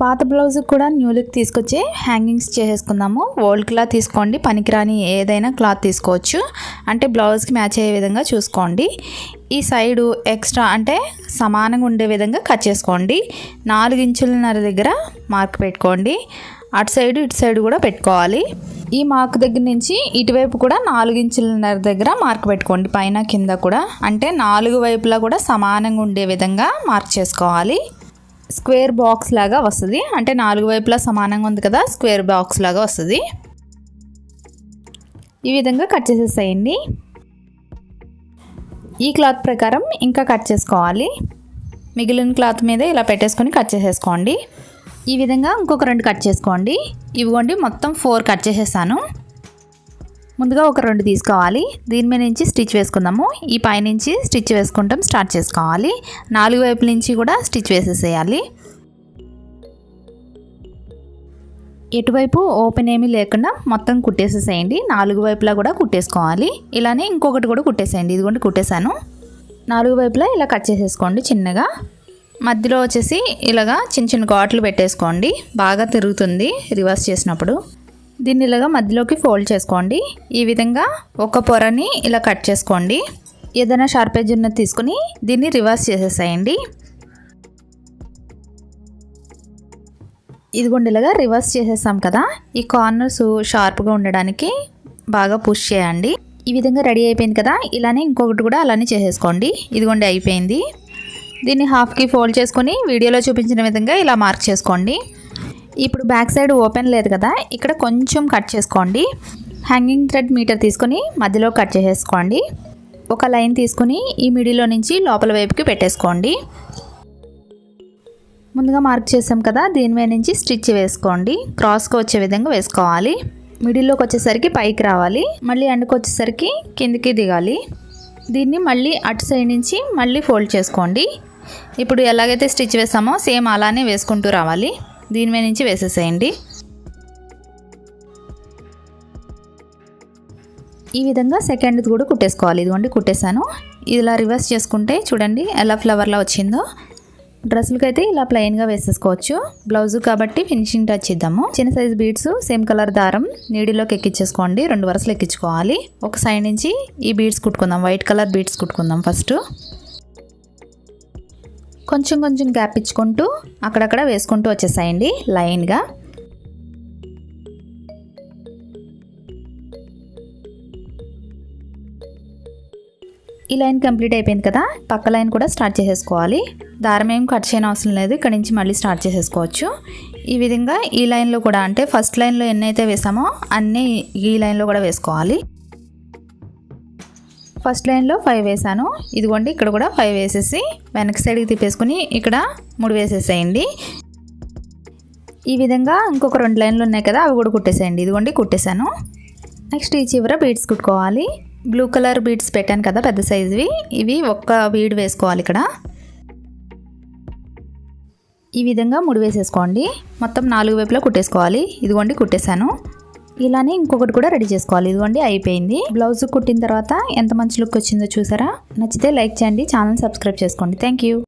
పాత బ్లౌజ్ కూడా new look తీసుకొచ్చి హ్యాంగింగ్స్ చేసేసుకుందాము. ఓల్డ్ క్లాత్ తీసుకోండి పనికిరాని ఏదైనా క్లాత్ తీసుకోవచ్చు. అంటే బ్లౌజ్కి మ్యాచ్ అయ్యే విధంగా చూసుకోండి. ఈ సైడు ఎక్స్ట్రా అంటే సమానంగా ఉండే విధంగా కట్ చేసుకోండి. నాలుగు ఇంచులన్నర దగ్గర మార్క్ పెట్టుకోండి. అటు సైడు ఇటు సైడ్ కూడా పెట్టుకోవాలి. ఈ మార్క్ దగ్గర నుంచి ఇటువైపు కూడా నాలుగు ఇంచులన్నర దగ్గర మార్క్ పెట్టుకోండి పైన కింద కూడా. అంటే నాలుగు వైపులా కూడా సమానంగా ఉండే విధంగా మార్క్ చేసుకోవాలి. స్క్వేర్ బాక్స్ లాగా వస్తుంది. అంటే నాలుగు వైపులా సమానంగా ఉంది కదా స్క్వేర్ బాక్స్ లాగా వస్తుంది. ఈ విధంగా కట్ చేసేసేయండి. ఈ క్లాత్ ప్రకారం ఇంకా కట్ చేసుకోవాలి. మిగిలిన క్లాత్ మీద ఇలా పెట్టేసుకొని కట్ చేసేసుకోండి. ఈ విధంగా ఇంకొక రెండు కట్ చేసుకోండి. ఇవ్వండి మొత్తం ఫోర్ కట్ చేసేసాను. ముందుగా ఒక రెండు తీసుకోవాలి. దీని మీద నుంచి స్టిచ్ వేసుకుందాము. ఈ పైనుంచి స్టిచ్ వేసుకుంటాం స్టార్ట్ చేసుకోవాలి. నాలుగు వైపుల నుంచి కూడా స్టిచ్ వేసేసేయాలి. ఎటువైపు ఓపెన్ ఏమీ లేకుండా మొత్తం కుట్టేసేసేయండి. నాలుగు వైపులా కూడా కుట్టేసుకోవాలి. ఇలానే ఇంకొకటి కూడా కుట్టేసేయండి. ఇది కూడా కుట్టేశాను. నాలుగు వైపులా ఇలా కట్ చేసేసుకోండి చిన్నగా. మధ్యలో వచ్చేసి ఇలాగా చిన్న చిన్న ఘాట్లు పెట్టేసుకోండి. బాగా తిరుగుతుంది రివర్స్ చేసినప్పుడు. దీన్ని ఇలాగా మధ్యలోకి ఫోల్డ్ చేసుకోండి. ఈ విధంగా ఒక పొరని ఇలా కట్ చేసుకోండి. ఏదైనా షార్పేజ్ ఉన్నది తీసుకుని దీన్ని రివర్స్ చేసేసేయండి. ఇదిగోండి ఇలాగా రివర్స్ చేసేసాం కదా. ఈ కార్నర్స్ షార్ప్గా ఉండడానికి బాగా పుష్ చేయండి. ఈ విధంగా రెడీ అయిపోయింది కదా. ఇలానే ఇంకొకటి కూడా అలానే చేసేసుకోండి. ఇదిగోండి అయిపోయింది. దీన్ని హాఫ్కి ఫోల్డ్ చేసుకొని వీడియోలో చూపించిన విధంగా ఇలా మార్క్ చేసుకోండి. ఇప్పుడు బ్యాక్ సైడ్ ఓపెన్ లేదు కదా ఇక్కడ కొంచెం కట్ చేసుకోండి. హ్యాంగింగ్ థ్రెడ్ మీటర్ తీసుకొని మధ్యలో కట్ చేసేసుకోండి. ఒక లైన్ తీసుకొని ఈ మిడిలో నుంచి లోపల వైపుకి పెట్టేసుకోండి. ముందుగా మార్క్ చేసాం కదా దీనిపై నుంచి స్టిచ్ వేసుకోండి. క్రాస్కి వచ్చే విధంగా వేసుకోవాలి. మిడిల్లోకి వచ్చేసరికి పైకి రావాలి. మళ్ళీ ఎండకు వచ్చేసరికి కిందికి దిగాలి. దీన్ని మళ్ళీ అటు సైడ్ నుంచి మళ్ళీ ఫోల్డ్ చేసుకోండి. ఇప్పుడు ఎలాగైతే స్టిచ్ వేసామో సేమ్ అలానే వేసుకుంటూ రావాలి. దీని మీద నుంచి వేసేసేయండి. ఈ విధంగా సెకండ్ది కూడా కుట్టేసుకోవాలి. ఇదిగోండి కుట్టేశాను. ఇలా రివర్స్ చేసుకుంటే చూడండి ఎలా ఫ్లవర్లా వచ్చిందో. డ్రెస్సులకి అయితే ఇలా ప్లెయిన్గా వేసేసుకోవచ్చు. బ్లౌజ్ కాబట్టి ఫినిషింగ్ టచ్ ఇద్దాము. చిన్న సైజ్ బీడ్స్ సేమ్ కలర్ దారం నీడిలోకి ఎక్కించేసుకోండి రెండు వరుసలు ఎక్కించుకోవాలి. ఒక సైడ్ నుంచి ఈ బీడ్స్ కుట్టుకుందాం. వైట్ కలర్ బీడ్స్ కుట్టుకుందాం ఫస్ట్ కొంచెం కొంచెం గ్యాప్ ఇచ్చుకుంటూ అక్కడక్కడ వేసుకుంటూ వచ్చేసాయండి లైన్గా ఈ లైన్ కంప్లీట్ అయిపోయింది కదా పక్క లైన్ కూడా స్టార్ట్ చేసేసుకోవాలి. దారం ఏం కట్ చేయని అవసరం లేదు ఇక్కడ నుంచి మళ్ళీ స్టార్ట్ చేసేసుకోవచ్చు. ఈ విధంగా ఈ లైన్లో కూడా అంటే ఫస్ట్ లైన్లో ఎన్ని అయితే వేసామో అన్నీ ఈ లైన్లో కూడా వేసుకోవాలి. ఫస్ట్ లైన్లో ఫైవ్ వేసాను ఇదిగోండి ఇక్కడ కూడా ఫైవ్ వేసేసి వెనక సైడ్కి తిప్పేసుకుని ఇక్కడ మూడు వేసేసేయండి. ఈ విధంగా ఇంకొక రెండు లైన్లు ఉన్నాయి కదా అవి కూడా కుట్టేసేయండి. ఇదిగోండి కుట్టేశాను. నెక్స్ట్ ఈ చివర బీడ్స్ కుట్టుకోవాలి. బ్లూ కలర్ బీడ్స్ పెట్టాను కదా పెద్ద సైజువి. ఇవి ఒక్క బీడ్ వేసుకోవాలి ఇక్కడ. ఈ విధంగా ముడి వేసేసుకోండి. మొత్తం నాలుగు వైపులా కుట్టేసుకోవాలి. ఇదిగోండి కుట్టేశాను. ఇలానే ఇంకొకటి కూడా రెడీ చేసుకోవాలి. ఇదిగోండి అయిపోయింది. బ్లౌజ్ కుట్టిన తర్వాత ఎంత మంచి లుక్ వచ్చిందో చూసారా? నచ్చితే లైక్ చేయండి ఛానల్ సబ్స్క్రైబ్ చేసుకోండి. Thank you